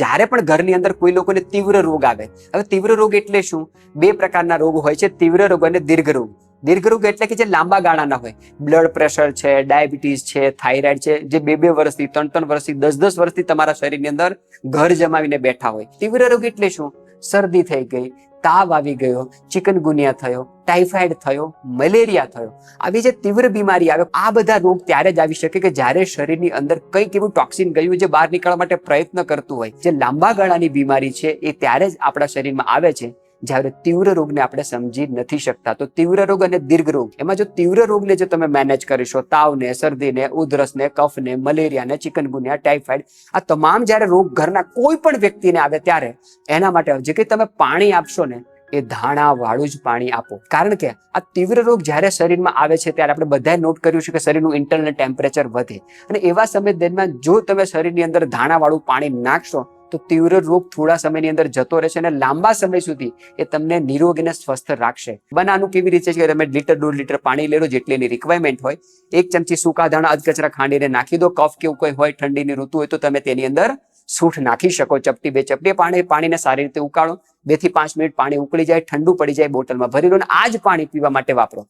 જ્યારે પણ ઘરની અંદર કોઈ લોકોને તીવ્ર રોગ આવે, હવે તીવ્ર રોગ એટલે શું? બે પ્રકારના રોગ હોય છે, તીવ્ર રોગ અને દીર્ઘ રોગ. દીર્ઘ રોગ એટલે કે જે લાંબા ગાળાના હોય. બ્લડ પ્રેશર છે, ડાયાબિટીસ છે, થાઇરોઇડ છે, જે બે બે વર્ષથી, ત્રણ ત્રણ વર્ષથી, દસ દસ વર્ષથી તમારા શરીરની અંદર ઘર જમાવીને બેઠા હોય. તીવ્ર રોગ એટલે શું? શરદી થઈ ગઈ તાવ આવી ગયો ચિકનગુનિયા થયો ટાઇફાઇડ થયો, મલેરિયા થયો. આવી જે તીવ્ર બીમારી આવે, આ બધા રોગ ત્યારે જ આવી શકે કે જ્યારે શરીરની અંદર કંઈક એવું ટોક્સિન ગયું જે બહાર નીકળવા માટે પ્રયત્ન કરતું હોય. જે લાંબા ગાળાની બીમારી છે, એ ત્યારે જ આપણા શરીરમાં આવે છે. જ્યારે તીવ્ર રોગને આપણે સમજી નથી શકતા, તો તીવ્ર રોગ અને દીર્ઘ રોગ, એમાં જો તીવ્ર રોગને જો તમે મેનેજ કરીશો તાવને, શરદીને, ઉધરસને, કફને મલેરિયાને ચિકનગુનિયા ટાઇફાઇડ આ તમામ જ્યારે રોગ ઘરના કોઈ પણ વ્યક્તિને આવે ત્યારે, એના માટે જે કંઈ તમે પાણી આપશો ને, એ ધાણા વાળું જ પાણી આપો. કારણ કે આ તીવ્ર રોગ જ્યારે શરીરમાં આવે છે ત્યારે આપણે બધાએ નોટ કર્યું છે કે શરીરનું ઇન્ટરનલ ટેમ્પરેચર વધે. અને એવા સમય દરમિયાન જો તમે શરીરની અંદર ધાણા વાળું પાણી નાખશો તો તીવ્ર રોગ થોડા સમયની અંદર જતો રહેશે અને લાંબા સમય સુધી એ તમને નિરોગ અને સ્વસ્થ રાખશે. બનાનું કેવી રીતે છે કે તમે લીટર, દોઢ લીટર પાણી લેલો જેટલી એની રિક્વાયરમેન્ટ હોય. એક ચમચી સૂકા ધાણા અધકચરા ખાંડીને નાખી દો. કફ કેવું કોઈ હોય, ઠંડીની ઋતુ હોય તો તમે તેની અંદર સૂઠ નાખી શકો. ચપટી, બે ચપટી પાણી, પાણીને સારી રીતે ઉકાળો. બેથી પાંચ મિનિટ પાણી ઉકળી જાય, ઠંડુ પડી જાય બોટલમાં ભરી લો અને આ જ પાણી પીવા માટે વાપરો.